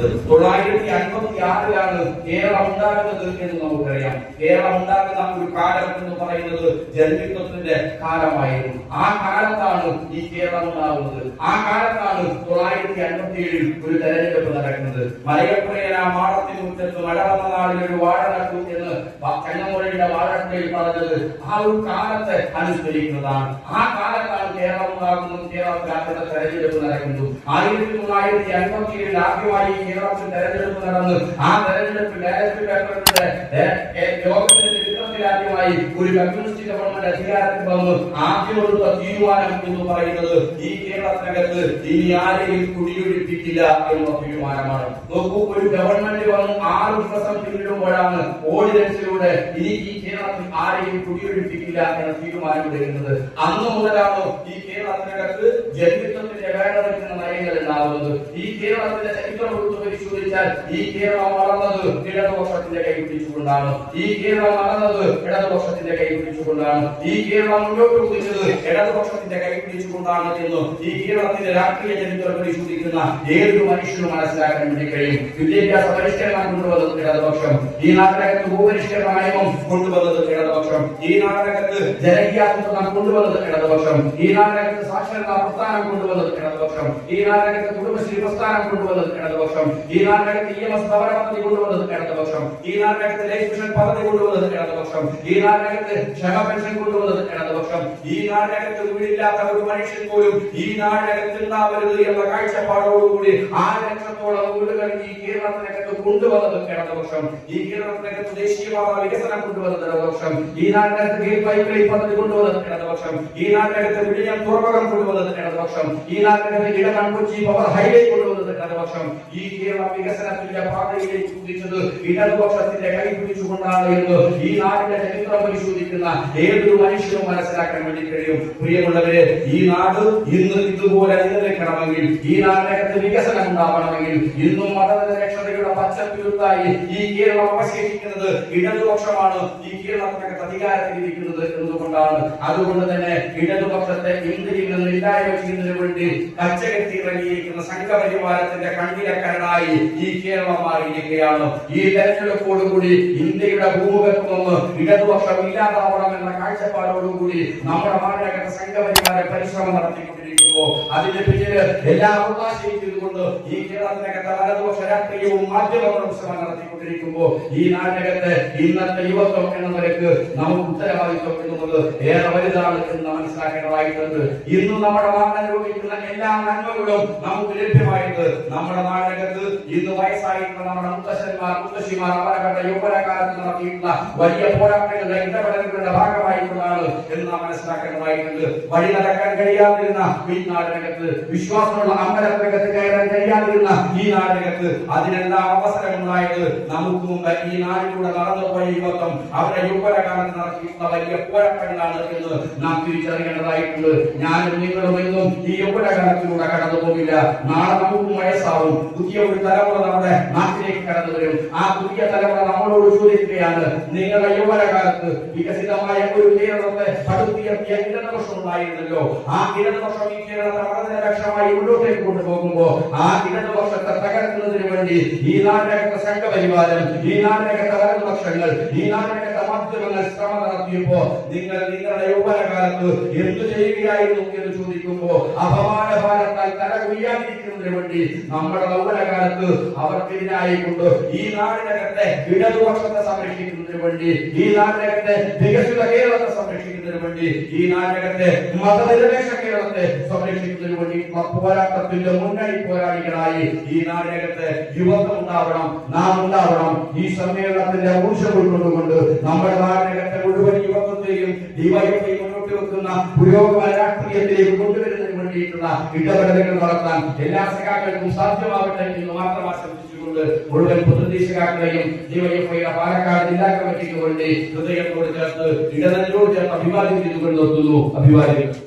പറയുന്നത് തൊള്ളായിരത്തി അൻപത്തി ആറിലാണ് കേരളം ഉണ്ടാകുന്നത് എന്ന് നമുക്കറിയാം. കേരളം ഉണ്ടാകുന്ന ഒരു കാലം എന്ന് പറയുന്നത് ജന്മിത്വത്തിന്റെ കാലമായിരുന്നു. ആ കാലത്താണ് ഈ കേരളം ഉണ്ടാകുന്നത്. ആ കാലത്താണ് തൊള്ളായിരത്തി അൻപത്തി ഏഴിൽ ഒരു തെരഞ്ഞെടുപ്പ് നടക്കുന്നത്. മലയപ്പുറയിൽ ആ മാടത്തിന് മുറ്റത്ത് മഴ നാളിൽ ഒരു വാഴ നട്ടു എന്ന് ചങ്ങമുറയുടെ വാഴപ്പുഴയിൽ പറഞ്ഞത് ആ ഒരു കാലത്തെ അനുസ്മരിക്കുന്നതാണ്. ആ കാലത്താണ് കേരളം ഉണ്ടാകുന്നത് കേരളത്തിൽ അത്തരം തെരഞ്ഞെടുപ്പ് നടക്കുന്നു ആയിരത്തി തൊള്ളായിരത്തി അൻപത്തി ഏഴിൽ ആദ്യമായി കേരളത്തിൽ തെരഞ്ഞെടുപ്പ് നടന്നു. ആ തെരഞ്ഞെടുപ്പ് ഡയറക്ടർ പേപ്പറിന്റെ ലോകത്തിന്റെ ചരിത്രത്തിൽ ആദ്യമായി ഒരു കമ്മ്യൂണിസ്റ്റ് ഗവൺമെന്റ് അധികാരത്തിൽ വന്ന് ആദ്യമെടുത്ത തീരുമാനം എന്ന് പറയുന്നത് ഈ കേരളത്തിനകത്ത് ഇനി ആരെയും കുടിയൊഴിപ്പിക്കില്ല എന്ന തീരുമാനമാണ്. നോക്കൂ ഒരു ഗവൺമെന്റ് വന്ന് ആറ് ദിവസം പിന്നിടുമ്പോഴാണ് ഓർഡിനൻസിലൂടെ ഇനി ഈ കേരളത്തിൽ ആരെയും കുടിയൊഴിപ്പിക്കില്ല എന്ന തീരുമാനം എടുക്കുന്നത് അന്ന് മുതലാണ് ഈ കേരളത്തിനകത്ത് ജന്മിത്വത്തിന്റെ വേണ്ടവെക്കുന്ന നയങ്ങൾ ഉണ്ടാവുന്നത് ഈ കേരളത്തിന്റെ ചരിത്രം എടുത്തു പരിശോധിച്ചാൽ ഈ കേരളം വളർന്നത് ഇടതുപക്ഷത്തിന്റെ കൈ പിടിച്ചുകൊണ്ടാണ് ഈ കേരളം വളർന്നത് ഇടതുപക്ഷത്തിന്റെ കൈ പിടിച്ചുകൊണ്ടാണ് ഈ കേരളം മുന്നോട്ട് കുതിച്ചത്. ഇടതുപക്ഷത്തിന്റെ കൈ പിടിച്ചുകൊണ്ടാണ് എന്ന് ഈ കേരളത്തിന്റെ രാഷ്ട്രീയ ചരിത്രം പരിശോധിക്കുന്ന ഏതൊരു മനുഷ്യനും മനസ്സിലാക്കാൻ വേണ്ടി കഴിയും. വിദ്യാഭ്യാസ പരിഷ്കരണം കൊണ്ടുവന്നത് ഇടതുപക്ഷം. ഈ നാട്ടിനകത്ത് ഭൂപരിഷ്കരണ നിയമം കൊണ്ടുവന്നത് ഇടതുപക്ഷം. ഈ നാട്ടിനകത്ത് ജനകീയാസൂത്രണം കൊണ്ടുവന്നത് ഇടതുപക്ഷം. ഈ നാട്ടിനകത്ത് സാക്ഷരതാ പ്രസ്ഥാനം കൊണ്ടുവന്നത് ഇടതുപക്ഷം. ഈ നാട്ടിനകത്ത് കുടുംബശ്രീ പ്രസ്ഥാനം കൊണ്ടുവന്നത് ഇടതുപക്ഷം. ഈ നാട്ടിനകത്ത് ഇ എം എസ് ഭവന പദ്ധതി കൊണ്ടുവന്നത് ഇടതുപക്ഷം. ഈ നാട്ടിനകത്ത് ലൈഫ് മിഷൻ പദ്ധതി കൊണ്ടുവന്നത് ഇടതുപക്ഷം. ഈ നാട്ടിനകത്ത് ക്ഷമ പെൻഷൻ കൊണ്ടുവന്നത് ഇടതുപക്ഷം ഈ നാട്ടിനകത്ത് വീടില്ലാത്ത ഒരു മനുഷ്യൻ പോലും ഈ നാട്ടിനകത്ത് ഉണ്ടാവരുത് എന്ന കാഴ്ചപ്പാടോടുകൂടി ആറ് ലക്ഷത്തോളം വീടുകൾ ഈ കേരളത്തിനകത്ത് കൊണ്ടുവന്നത് ഇടതുപക്ഷം ഈ കേരളത്തിനകത്ത് ദേശീയപാത വികസനം കൊണ്ടുവന്നത് ഇടതുപക്ഷം ഈ നാട്ടിനകത്ത് ഗേറ്റ് പൈപ്പ് പദ്ധതി കൊണ്ടുവന്നത് ഇടതുപക്ഷം ഈ നാട്ടിനകത്ത് വിഴിഞ്ഞം തുറമുഖം കൊണ്ടുവന്നത് ഇടതുപക്ഷം ഈ നാട്ടിനകത്ത് ഇടമൺ കൊച്ചി പവർ ഹൈവേ കൊണ്ടുവന്നത് ഇടതുപക്ഷം ഈ കേരള വികസനത്തിന്റെ പാതയിലേക്ക് കുതിച്ചത് ഇടതുപക്ഷത്തിന്റെ കൈ പിടിച്ചുകൊണ്ടാണ് എന്ന് ഈ നാടിന്റെ ചരിത്രം പരിശോധിക്കുന്ന ഏതൊരു മനുഷ്യനും മനസ്സിലാക്കാൻ വേണ്ടി കഴിയും. പ്രിയമുള്ളവരെ ഈ നാട് ഇന്ന് ഇതുപോലെ നിലനിൽക്കണമെങ്കിൽ ഈ നാടിനകത്ത് വികസനം ഉണ്ടാവണമെങ്കിൽ ഇന്നും മതനിരക്ഷതയുടെ പച്ചപ്പിരുത്തായി ഈ കേരളം അവശേഷിക്കുന്നത് ഇടതുപക്ഷമാണ്. ഈ കേരളത്തിനകത്ത് അധികാരത്തിലിരിക്കുന്നത് എന്നതുകൊണ്ടാണ്. അതുകൊണ്ട് തന്നെ ഇടതുപക്ഷത്തെ ഇന്ത്യയിൽ നിന്ന് ഇല്ലായ്മ ചെയ്യുന്നതിന് വേണ്ടി കച്ചകെട്ടി ഇറങ്ങിയിരിക്കുന്ന സംഘപരിവാരത്തിന്റെ കണ്ണിലക്കരനായി ഈ കേരളം മാറിയിരിക്കുകയാണ്. ഈ തെരഞ്ഞെടുപ്പോടുകൂടി ഇന്ത്യയുടെ ഭൂമിപത്വം ഇടതുപക്ഷം ഇല്ലാതാവണം എന്ന കാഴ്ചപ്പാടോടുകൂടി നമ്മുടെ നാടിനകത്ത് സംഘപരിവാര പരിശ്രമം നടത്തിക്കൊണ്ടിരിക്കുമ്പോൾ അതിന്റെ പിന്നിൽ എല്ലാ ചെയ്തുകൊണ്ട് ഈ കേരളത്തിനകത്ത് വലതുപക്ഷ രാഷ്ട്രീയവും മാധ്യമങ്ങളും ശ്രമം നടത്തിക്കൊണ്ടിരിക്കുമ്പോൾ ഈ നാടകത്തെ ഇന്നത്തെ യുവത്വം എന്ന നിലയ്ക്ക് നമുക്ക് ഉത്തരവാദിത്വം എന്നുള്ളത് ഏറെ വലുതാണ് എന്ന് മനസ്സിലാക്കേണ്ടതായിട്ടുണ്ട്. ഇന്ന് നമ്മുടെ നാടിനെ അനുഭവിക്കുന്ന എല്ലാ നന്മകളും നമുക്ക് ലഭ്യമായിട്ട് നമ്മുടെ നാടകത്ത് ഇന്ന് വയസ്സായിട്ടുള്ള നമ്മുടെ മുത്തശ്ശന്മാർ മുത്തശ്ശിമാർ അവരുടെ യൗവനകാലത്ത് നടത്തിയിട്ടുള്ള വലിയ പോരാട്ടങ്ങളുടെ ഇടപെടലുകളുടെ ഭാഗമായിട്ടുള്ളതാണ് എന്ന് നാം മനസ്സിലാക്കേണ്ടതായിട്ടുണ്ട്. വഴി നടക്കാൻ കഴിയാതിരുന്ന ഈ നാടകത്ത് വിശ്വാസമുള്ള അമ്പലത്തിനകത്ത് കഴിയാതിരുന്ന ഈ നാടിനകത്ത് അതിനെല്ലാം അവസരമുണ്ടായത് നമുക്ക് മുമ്പ് ഈ നാടിലൂടെ നടന്നുപോയ യുവത്വം അവരുടെ യുവരകാലത്ത് നടത്തിയിരുന്ന വലിയ പോരാട്ടങ്ങളാണ് എന്ന് നാം തിരിച്ചറിയേണ്ടതായിട്ടുണ്ട്. ഞാനും നിങ്ങളും എന്നും ഈ യുവരകാലത്തിലൂടെ കടന്നു പോകില്ല നാളെ നമുക്കും വയസ്സാവും. പുതിയ ഒരു തലമുറ നമ്മുടെ നാട്ടിലേക്ക് കടന്നു വരും ആ പുതിയ തലമുറ നമ്മളോട് ചോദിക്കുകയാണ് നിങ്ങളുടെ യൗവനകാലത്ത് വികസിതമായ ഒരു കേരളത്തെ പടുത്തുയർത്തിയ കിരണവർഷം ഉണ്ടായിരുന്നല്ലോ. ആ കിരണവർഷം ഈ കേരളത്തെ രക്ഷമായി മുന്നോട്ടേക്ക് കൊണ്ടുപോകുമ്പോ ആ കിരണവർഷത്തെ തകർക്കുന്നതിന് വേണ്ടി ഈ നാട്ടിനകത്തെ സംഘപരിവാരം ഈ നാട്ടിനകത്തെ വലതുപക്ഷങ്ങൾ ഈ നാട്ടിനകത്തെ മാധ്യമങ്ങൾ ശ്രമം നടത്തിയപ്പോ നിങ്ങൾ നിങ്ങളുടെ യൗവനകാലത്ത് എന്തു ചെയ്യുകയായിരുന്നു എന്ന് ചോദിക്കുമ്പോ അപമാന ഭാരത്താൽ കുയ്യാതിരിക്കുന്നതിന് വേണ്ടി നമ്മുടെ നൗവലകാലത്ത് അവർക്കെതിരായി കൊണ്ട് ഈ നാടിനകത്തെ ഇടതുപക്ഷത്തെ സംരക്ഷിക്കുന്നതിന് വേണ്ടി ഈ നാടിനകത്തെ വികസിത കേരളത്തെ സംരക്ഷിക്കുന്നതിന് വേണ്ടി ഈ നാടിനകത്തെ മതനിരപേക്ഷ കേരളത്തെ സംരക്ഷിക്കുന്നതിന് വേണ്ടി പോരാട്ടത്തിന്റെ മുന്നണി പോരാളികളായി ഈ നാടിനകത്ത് യുവത്വം ഉണ്ടാവണം നാം ഉണ്ടാവണം ഈ സമ്മേളനത്തിന്റെ ഊർജം ഉൾക്കൊണ്ടുകൊണ്ട് നമ്മുടെ നാടിനകത്തെ മുഴുവൻ യുവത്വത്തെയും ഡിവൈഎഫ്ഐ മുന്നോട്ട് വെക്കുന്ന പുരോഗമന രാഷ്ട്രീയത്തിലേക്ക് കൊണ്ടുവരുന്നതിന് വേണ്ടിയിട്ടുള്ള ഇടപെടലുകൾ നടത്താൻ എല്ലാ സഖാക്കൾക്കും സാധ്യമാവട്ടെ എന്ന് മാത്രം ആശംസിച്ചുകൊണ്ട് മുഴുവൻ പൊതുദേശകാക്കളെയും ഡിവൈഎഫ്ഐയുടെ പാലക്കാട് ജില്ലാ കമ്മിറ്റിക്ക് വേണ്ടി ഹൃദയത്തോട് ചേർത്ത് ഇടനഞ്ചോട് ചേർത്ത് അഭിവാദ്യം ചെയ്തുകൊണ്ട് നിർത്തുന്നു. അഭിവാദ്യങ്ങൾ.